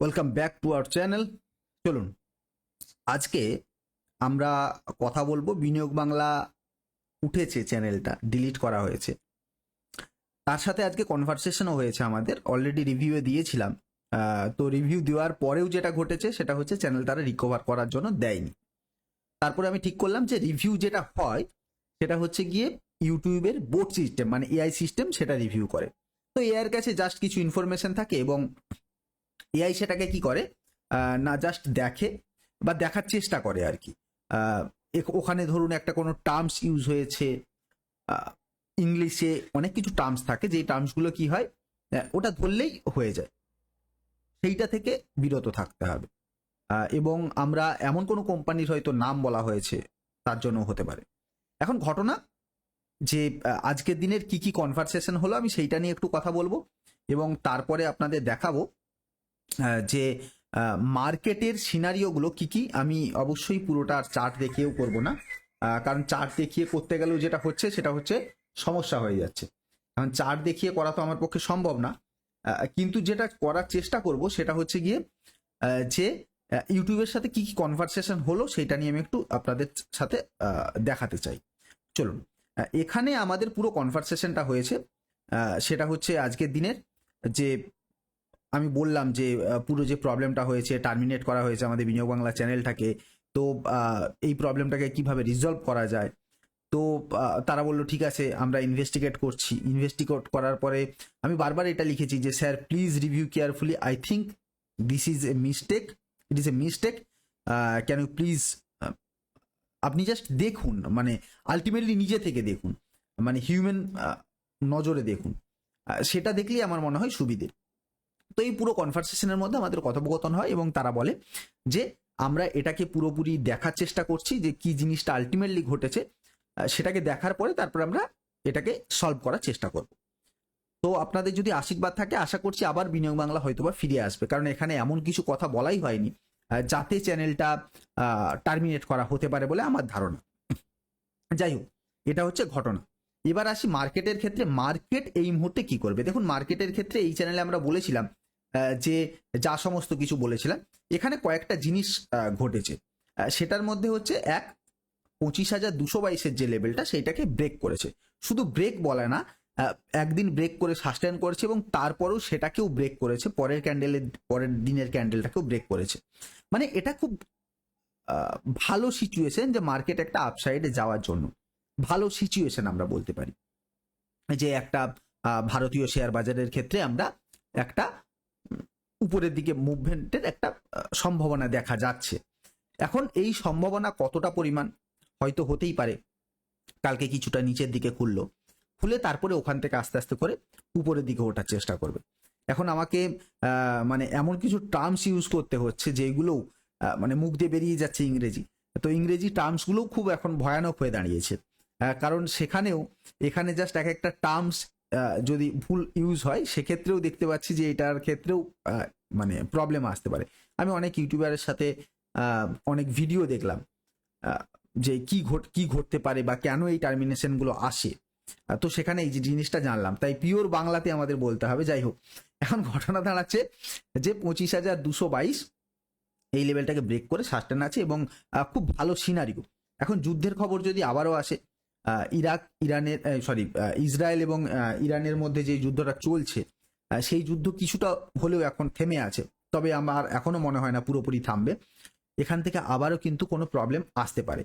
Welcome back to our channel চলুন, আজকে আমরা কথা বলব বিনিয়োগ বাংলা উঠেছে চ্যানেলটা ডিলিট করা হয়েছে। তার সাথে আজকে কনভারসেশনও হয়েছে আমাদের অলরেডি রিভিউয়ে দিয়েছিলাম। তো রিভিউ দেওয়ার পরেও যেটা ঘটেছে সেটা হচ্ছে চ্যানেল তারা রিকভার করার জন্য দেয়নি। তারপরে আমি ঠিক করলাম যে রিভিউ যেটা হয়, সেটা হচ্ছে গিয়ে ইউটিউবের বোর্ড সিস্টেম মানে এআই সিস্টেম সেটা রিভিউ করে। তো এআইয়ের কাছে জাস্ট কিছু ইনফরমেশন থাকে এবং এআই সেটাকে কি করে? না জাস্ট দেখে বা দেখার চেষ্টা করে আর কি। ওখানে ধরুন একটা কোনো টার্মস ইউজ হয়েছে ইংলিশে অনেক কিছু টার্মস থাকে, যেই টার্মসগুলো কি হয়? ওটা ধরলেই হয়ে যায়। সেইটা থেকে বিরত থাকতে হবে। এবং আমরা এমন কোনো কোম্পানির হয়তো নাম বলা হয়েছে, তার জন্য হতে পারে। এখন ঘটনা যে আজকের দিনের কি কি কনভারসেশন হলো আমি সেইটা নিয়ে একটু কথা বলব এবং তারপরে আপনাদের দেখাবো। যে মার্কেটের সিনারিওগুলো কি কি, আমি অবশ্যই পুরোটা চার্ট দেখিয়েও করব না। কারণ চার্ট দেখিয়ে করতে গেলেও যেটা হচ্ছে, সেটা হচ্ছে সমস্যা হয়ে যাচ্ছে। কারণ চার্ট দেখিয়ে করা তো আমার পক্ষে সম্ভব না। কিন্তু যেটা করার চেষ্টা করব, সেটা হচ্ছে গিয়ে যে ইউটিউবের সাথে কি কি কনভারসেশন হলো, সেটা নিয়ে আমি একটু আপনাদের সাথে দেখাতে চাই। চলুন এখানে আমাদের পুরো কনভারসেশনটা হয়েছে। সেটা হচ্ছে আজকের দিনের যে আমি বললাম যে পুরো যে প্রবলেমটা হয়েছে টার্মিনেট করা হয়েছে আমাদের বিনিয়োগ বাংলা চ্যানেলটাকে তো এই প্রবলেমটাকে কীভাবে রিজলভ করা যায়? তো তারা বলল, ঠিক আছে, আমরা ইনভেস্টিগেট করছি। ইনভেস্টিগেট করার পরে আমি বারবার এটা লিখেছি যে, sir please review carefully I think this is a mistake it is a mistake can you please আপনি জাস্ট দেখুন মানে আলটিমেটলি নিজে থেকে দেখুন। মানে হিউম্যান নজরে দেখুন। সেটা দেখলেই আমার মনে হয় সুবিধে। তো এই পুরো কনভারসেশনের মধ্যে আমাদের কথোপকথন হয় এবং তারা বলে যে, আমরা এটাকে পুরোপুরি দেখার চেষ্টা করছি যে কি জিনিসটা আলটিমেটলি ঘটেছে সেটাকে দেখার পরে তারপর আমরা এটাকে সলভ করার চেষ্টা করব। তো আপনাদের যদি আশীর্বাদ থাকে, আশা করছি আবার বিনিয়োগ বাংলা হয়তোবা ফিরে আসবে। কারণ এখানে এমন কিছু কথা বলাই হয়নি যাতে চ্যানেলটা টার্মিনেট করা হতে পারে বলে আমার ধারণা। যাই হোক, এটা হচ্ছে ঘটনা। এবার আসি মার্কেটের ক্ষেত্রে মার্কেট এই মুহূর্তে কি করবে? দেখুন মার্কেটের ক্ষেত্রে এই চ্যানেলে আমরা বলেছিলাম যে যা সমস্ত কিছু বলেছিলাম, এখানে কয়েকটা জিনিস ঘটেছে। সেটার মধ্যে হচ্ছে, এক, পঁচিশ হাজার দুশো বাইশের যে লেভেলটা সেইটাকে ব্রেক করেছে। শুধু ব্রেক বলে না একদিন ব্রেক করে সাস্টেন করেছে এবং তারপরেও সেটাকেও ব্রেক করেছে। পরের ক্যান্ডেলের পরের দিনের ক্যান্ডেলটাকেও ব্রেক করেছে। মানে এটা খুব ভালো সিচুয়েশন যে মার্কেট একটা আপসাইডে যাওয়ার জন্য। ভালো সিচুয়েশন আমরা বলতে পারি। যে একটা ভারতীয় শেয়ার বাজারের ক্ষেত্রে আমরা একটা উপরের দিকে মুভমেন্টের একটা সম্ভাবনা দেখা যাচ্ছে। এখন এই সম্ভাবনা কতটা পরিমাণ? হয়তো হতেই পারে। কালকে কিছুটা নিচের দিকে খুললো। খুলে তারপরে ওখান থেকে আস্তে আস্তে করে উপরের দিকে ওঠার চেষ্টা করবে। এখন আমাকে মানে এমন কিছু টার্মস ইউজ করতে হচ্ছে যেগুলো মানে মুখ দিয়ে বেরিয়ে যাচ্ছে ইংরেজি। তো ইংরেজি টার্মসগুলোও খুব এখন ভয়ানক হয়ে দাঁড়িয়েছে। কারণ সেখানেও, এখানে জাস্ট এক একটা টার্মস যদি ভুল ইউজ হয়, সেক্ষেত্রেও দেখতে পাচ্ছি যে এটার ক্ষেত্রেও মানে প্রবলেম আসতে পারে। আমি অনেক ইউটিউবারের সাথে অনেক ভিডিও দেখলাম যে কি ঘট, কি ঘটতে পারে বা কেন এই টার্মিনেশনগুলো আসে। তো সেখানে এই যে জিনিসটা জানলাম। তাই পিওর বাংলাতে আমাদের বলতে হবে, যাই হোক। এখন ঘটনা দাঁড়াচ্ছে যে পঁচিশ হাজার দুশো বাইশ, এই লেভেলটাকে ব্রেক করে সাস্টেন আছে এবং খুব ভালো সিনারিও এখন যুদ্ধের খবর যদি আবারও আসে ইরাক, ইরানের সরি ইসরায়েল এবং ইরানের মধ্যে যে যুদ্ধটা চলছে সেই যুদ্ধ কিছুটা হলেও এখন থেমে আছে। তবে আমার এখনও মনে হয় না পুরোপুরি থামবে। এখান থেকে আবারও কিন্তু কোনো প্রবলেম আসতে পারে।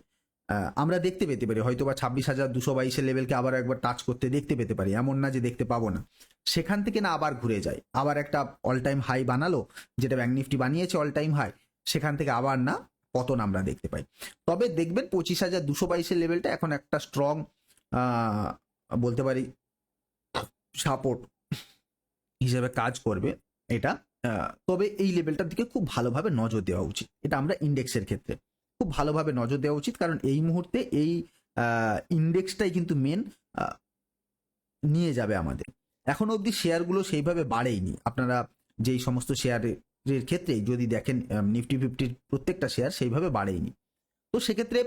আমরা দেখতে পেতে পারি। হয়তো বা ছাব্বিশ হাজার দুশো বাইশের লেভেলকে আবার একবার টাচ করতে দেখতে পেতে পারি। এমন না যে দেখতে পাবো না। সেখান থেকে না আবার ঘুরে যায়। আবার একটা অল টাইম হাই বানালো, যেটা ব্যাঙ্ক নিফটি বানিয়েছে অল টাইম হাই সেখান থেকে আবার না পতন আমরা দেখতে পাই। তবে দেখবেন পঁচিশ হাজার দুশো বাইশের লেভেলটা এখন একটা স্ট্রং বলতে পারি সাপোর্ট হিসেবে কাজ করবে এটা তবে এই লেভেলটার দিকে খুব ভালোভাবে নজর দেওয়া উচিত। এটা আমরা ইন্ডেক্সের ক্ষেত্রে খুব ভালোভাবে নজর দেওয়া উচিত, কারণ এই মুহূর্তে এই ইন্ডেক্সটাই কিন্তু মেন নিয়ে যাবে আমাদের। এখন অবধি শেয়ারগুলো সেইভাবে বাড়েইনি। আপনারা যেই সমস্ত শেয়ারের ক্ষেত্রে যদি দেখেন নিফটি ফিফটির প্রত্যেকটা শেয়ার সেইভাবে বাড়েনি তো সেক্ষেত্রে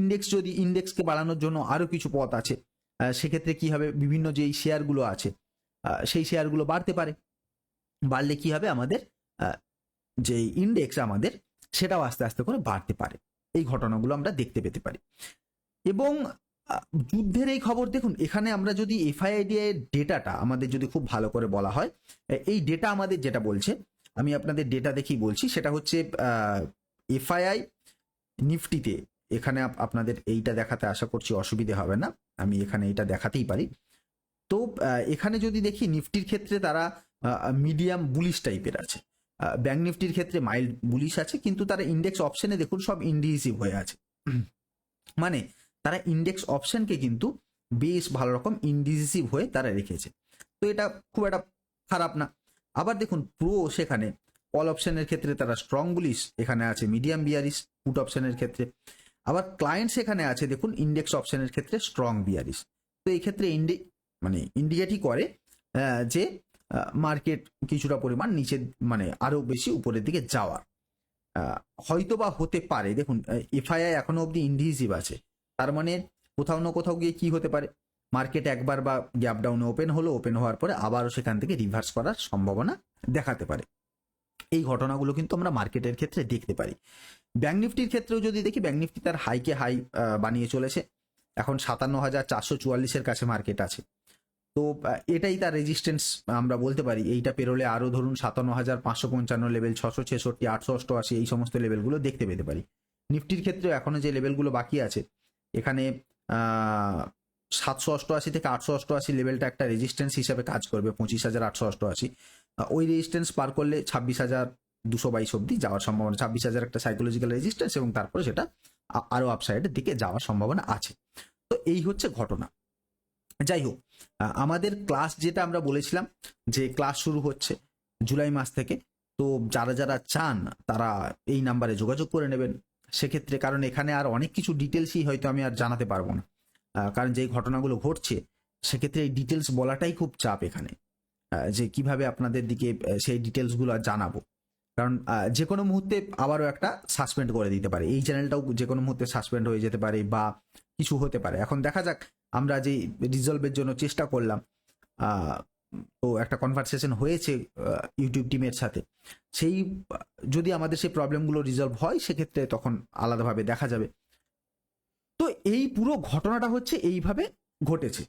ইন্ডেক্স যদি ইন্ডেক্সকে বাড়ানোর জন্য আরও কিছু পথ আছে সেক্ষেত্রে কি হবে? বিভিন্ন যেই শেয়ারগুলো আছে সেই শেয়ারগুলো বাড়তে পারে। বাড়লে কি হবে? আমাদের যে ইন্ডেক্স আমাদের, সেটাও আস্তে আস্তে করে বাড়তে পারে। এই ঘটনাগুলো আমরা দেখতে পেতে পারি। এবং যুদ্ধের এই খবর দেখুন, এখানে আমরা যদি এফআইআইডি এর ডেটাটা আমাদের যদি খুব ভালো করে বলা হয়, এই ডেটা আমাদের যেটা বলছে আমি আপনাদের ডেটা দেখেই বলছি, সেটা হচ্ছে এফআইআই নিফটিতে। এখানে আপ- আপনাদের এইটা দেখাতে আশা করছি অসুবিধে হবে না, আমি এখানে এটা দেখাতেই পারি। তো এখানে যদি দেখি নিফটির ক্ষেত্রে তারা মিডিয়াম বুলিশ টাইপের আছে। ব্যাংক নিফটির ক্ষেত্রে মাইল্ড বুলিশ আছে, কিন্তু তারা ইন্ডেক্স অপশনে দেখুন সব ইন্ডিসিভ হয়ে আছে। মানে তারা ইন্ডেক্স অপশনকে কিন্তু বেশ ভালো রকম ইন্ডিসিভ হয়ে তারা রেখেছে। তো এটা খুব একটা খারাপ না। আবার দেখুন প্রো সেখানে কল অপশনের ক্ষেত্রে তারা স্ট্রং বুলিশ এখানে আছে মিডিয়াম বিয়ারিশ পুট অপশনের ক্ষেত্রে। আবার ক্লায়েন্ট সেখানে আছে, দেখুন ইন্ডেক্স অপশনের ক্ষেত্রে স্ট্রং বিয়ারিশ তো এই ক্ষেত্রে ইন্ডি মানে ইন্ডিকেটই করে যে মার্কেট কিছুটা পরিমাণ নিচে মানে আরও বেশি উপরের দিকে যাওয়ার। হয়তো বা হতে পারে, দেখুন এফআইআই এখনও অবধি ইন্ডিসিভ আছে। তার মানে কোথাও না কোথাও গিয়ে কি হতে পারে? মার্কেট একবার বা গ্যাপ ডাউনে ওপেন হলো ওপেন হওয়ার পরে আবারও সেখান থেকে রিভার্স করার সম্ভাবনা দেখাতে পারে। এই ঘটনাগুলো কিন্তু আমরা মার্কেটের ক্ষেত্রে দেখতে পারি। ব্যাংক নিফটির ক্ষেত্রেও যদি দেখি, ব্যাংক নিফটি তার হাইকে হাই বানিয়ে চলেছে। এখন সাতান্ন হাজার চারশো চুয়াল্লিশের কাছে মার্কেট আছে। তো এটাই তার রেজিস্ট্যান্স আমরা বলতে পারি। এইটা পেরোলে আরও ধরুন সাতান্ন হাজার পাঁচশো পঞ্চান্ন লেভেল ছশো ছেষট্টি, আটশো অষ্টআশি, এই সমস্ত লেভেলগুলো দেখতে পেতে পারি। নিফটির ক্ষেত্রেও এখনও যে লেভেলগুলো বাকি আছে, এখানে সাতশো অষ্টআশি থেকে আটশো অষ্টআশি লেভেলটা একটা রেজিস্ট্যান্স হিসাবে কাজ করবে, পঁচিশ হাজার আটশো অষ্টআশি। ওই রেজিস্ট্যান্স পার করলে ছাব্বিশ হাজার দুশো বাইশ অব্দি যাওয়ার সম্ভাবনা, ছাব্বিশ হাজার একটা সাইকোলজিক্যাল রেজিস্ট্যান্স এবং তারপরে সেটা আরও আরও আপসাইডের দিকে যাওয়ার সম্ভাবনা আছে। তো এই হচ্ছে ঘটনা। যাই হোক আমাদের ক্লাস যেটা আমরা বলেছিলাম যে ক্লাস শুরু হচ্ছে জুলাই মাস থেকে, তো যারা যারা চান তারা এই নাম্বারে যোগাযোগ করে নেবেন। সেক্ষেত্রে কারণ এখানে আর অনেক কিছু ডিটেলসই হয়তো আমি আর জানাতে পারব না। কারণ যেই ঘটনাগুলো ঘটছে, সেক্ষেত্রে এই ডিটেলস বলাটাই খুব চাপ এখানে। যে কীভাবে আপনাদের দিকে সেই ডিটেলসগুলো জানাব। কারণ যে কোনো মুহূর্তে আবারও একটা সাসপেন্ড করে দিতে পারে। এই চ্যানেলটাও যে কোনো মুহূর্তে সাসপেন্ড হয়ে যেতে পারে বা কিছু হতে পারে। এখন দেখা যাক, আমরা যে রিজলভের জন্য চেষ্টা করলাম তো একটা কনভারসেশন হয়েছে ইউটিউব টিমের সাথে। সেই, যদি আমাদের সেই প্রবলেমগুলো রিজলভ হয়, সেক্ষেত্রে তখন আলাদাভাবে দেখা যাবে। এই পুরো ঘটনাটা হচ্ছে এইভাবে ঘটেছে।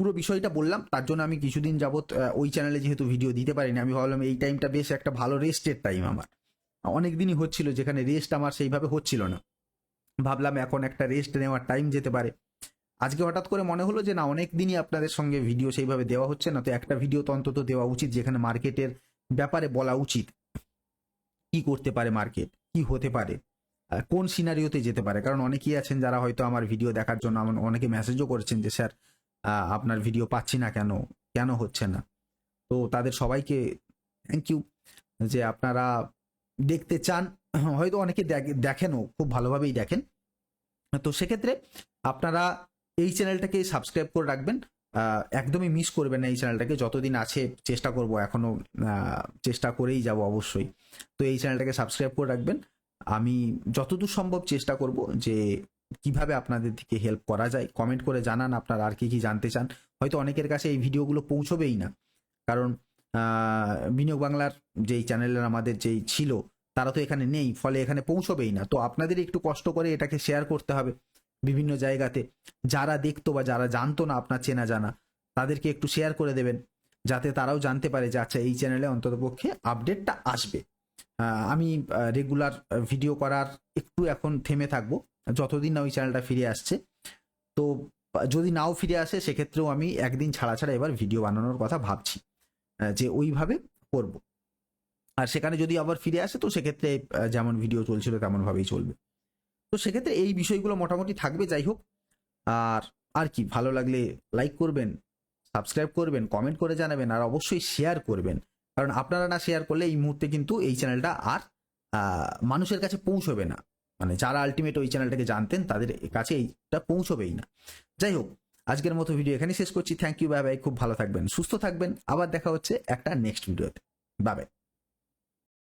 পুরো বিষয়টা বললাম তার জন্য আমি কিছুদিন আহ, ওই চ্যানেলে যেহেতু ভিডিও দিতে পারিনি আমি ভাবলাম এই টাইমটা বেশ একটা ভালো রেস্টের টাইম আমার। অনেক দিনই হচ্ছিল যেখানে রেস্ট আমার সেইভাবে হচ্ছিল না। ভাবলাম এখন একটা রেস্ট নেওয়ার টাইম যেতে পারে। আজকে হঠাৎ করে মনে হলো যে না অনেক দিনই আপনাদের সঙ্গে ভিডিও সেইভাবে দেওয়া হচ্ছে না তো একটা ভিডিও তো অন্তত দেওয়া উচিত যেখানে মার্কেটের ব্যাপারে বলা উচিত। কি করতে পারে মার্কেট কি হতে পারে? কোন সিনারিওতে যেতে পারে? কারণ অনেকেই আছেন যারা হয়তো আমার ভিডিও দেখার জন্য আমার অনেকে মেসেজও করেছেন যে, স্যার আপনার ভিডিও পাচ্ছি না কেন? কেন হচ্ছে না? তো তাদের সবাইকে থ্যাংক ইউ যে আপনারা দেখতে চান। হয়তো অনেকে দেখ- দেখেনও, খুব ভালোভাবেই দেখেন। তো সেক্ষেত্রে আপনারা এই চ্যানেলটাকে সাবস্ক্রাইব করে রাখবেন। একদমই মিস করবেন না এই চ্যানেলটাকে যতদিন আছে, চেষ্টা করব এখনও চেষ্টা করেই যাব অবশ্যই। তো এই চ্যানেলটাকে সাবস্ক্রাইব করে রাখবেন। আমি যতদূর সম্ভব চেষ্টা করব যে কীভাবে আপনাদের দিকে হেল্প করা যায়। কমেন্ট করে জানান আপনারা আর কি কি জানতে চান। হয়তো অনেকের কাছে এই ভিডিওগুলো পৌঁছবেই না। কারণ বিনিয়োগ বাংলার যেই চ্যানেলের আমাদের যেই ছিল, তারা তো এখানে নেই, ফলে এখানে পৌঁছবেই না। তো আপনাদের একটু কষ্ট করে এটাকে শেয়ার করতে হবে বিভিন্ন জায়গাতে। যারা দেখতো বা যারা জানতো না আপনার চেনা জানা, তাদেরকে একটু শেয়ার করে দেবেন। যাতে তারাও জানতে পারে যে আচ্ছা এই চ্যানেলে অন্ততপক্ষে আপডেটটা আসবে। আমি রেগুলার ভিডিও করার একটু এখন থেমে থাকব। যতদিন না ওই চ্যানেলটা ফিরে আসছে। তো, যদি নাও ফিরে আসে, সেক্ষেত্রেও আমি একদিন ছাড়া ছাড়া এবার ভিডিও বানানোর কথা ভাবছি যে ওইভাবে করব। আর সেখানে যদি আবার ফিরে আসে, তো সেক্ষেত্রে যেমন ভিডিও চলছিল, তেমনভাবেই চলবে। তো সেক্ষেত্রে এই বিষয়গুলো মোটামুটি থাকবে, যাই হোক। আর আর কি, ভালো লাগলে লাইক করবেন সাবস্ক্রাইব করবেন কমেন্ট করে জানাবেন, আর অবশ্যই শেয়ার করবেন। কারণ আপনারা না শেয়ার করলে এই মুহূর্তে কিন্তু এই চ্যানেলটা আর মানুষের কাছে পৌঁছবে না। মানে যারা আলটিমেট ওই চ্যানেলটাকে জানতেন, তাদের কাছে এইটা পৌঁছবেই না। যাই হোক, আজকের মতো ভিডিও এখানেই শেষ করছি। থ্যাংক ইউ বাই বাই খুব ভালো থাকবেন, সুস্থ থাকবেন। আবার দেখা হচ্ছে একটা নেক্সট ভিডিওতে বাই বাই